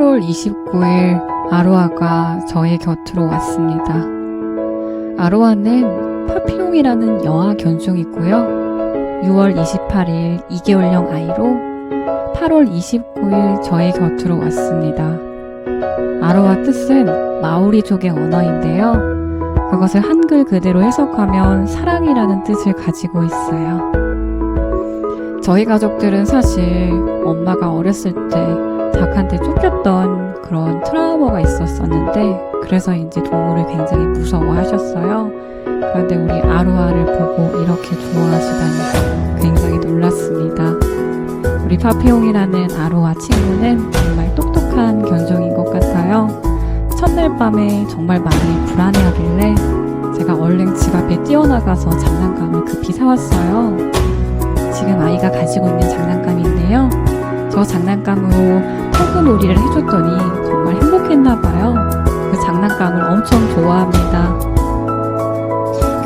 8월 29일 아로아가 저의 곁으로 왔습니다. 아로아는 파피용이라는 여아 견종이고요. 6월 28일 2개월령 아이로 8월 29일 저의 곁으로 왔습니다. 아로아 뜻은 마오리족의 언어인데요. 그것을 한글 그대로 해석하면 사랑이라는 뜻을 가지고 있어요. 저희 가족들은 사실 엄마가 어렸을 때 닭한테 쫓겼던 그런 트라우마가 있었었는데 그래서 인지 동물을 굉장히 무서워하셨어요. 그런데 우리 아로아를 보고 이렇게 좋아하시다니 굉장히 놀랐습니다. 우리 파피용이라는 아로아 친구는 정말 똑똑한 견종인 것 같아요. 첫날 밤에 정말 많이 불안해하길래 제가 얼른 집 앞에 뛰어나가서 장난감을 급히 사왔어요. 지금 아이가 가지고 있는 장난감인데요. 저 장난감으로 토그놀이를 해줬더니 정말 행복했나봐요. 그 장난감을 엄청 좋아합니다.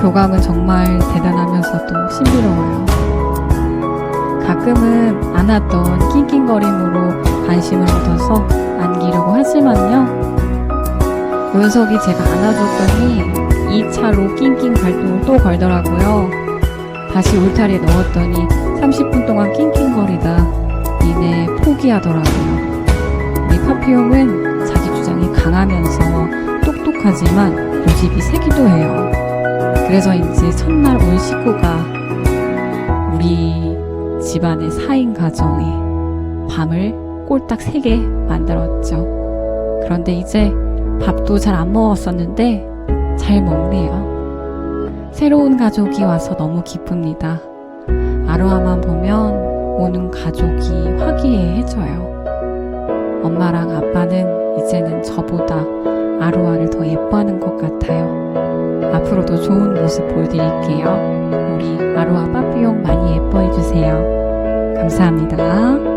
교감은 정말 대단하면서도 신비로워요. 가끔은 안았던 낑낑거림으로 관심을 얻어서 안기려고 하지만요. 요석이 제가 안아줬더니 2차로 낑낑 발동을 또 걸더라고요. 다시 울타리에 넣었더니 30분 동안 낑낑거리다 이내 포기하더라고요. 우리 파피용은 자기 주장이 강하면서 똑똑하지만 고집이 세기도 해요. 그래서인지 첫날 온 식구가 우리 집안의 4인 가정에 밤을 꼴딱 3개 만들었죠. 그런데 이제 밥도 잘 안 먹었었는데 잘 먹네요. 새로운 가족이 와서 너무 기쁩니다. 아로아만 보면 오는 가족이 화기애애해져요. 엄마랑 아빠는 이제는 저보다 아로아를 더 예뻐하는 것 같아요. 앞으로도 좋은 모습 보여드릴게요. 우리 아로아 빠삐용 많이 예뻐해주세요. 감사합니다.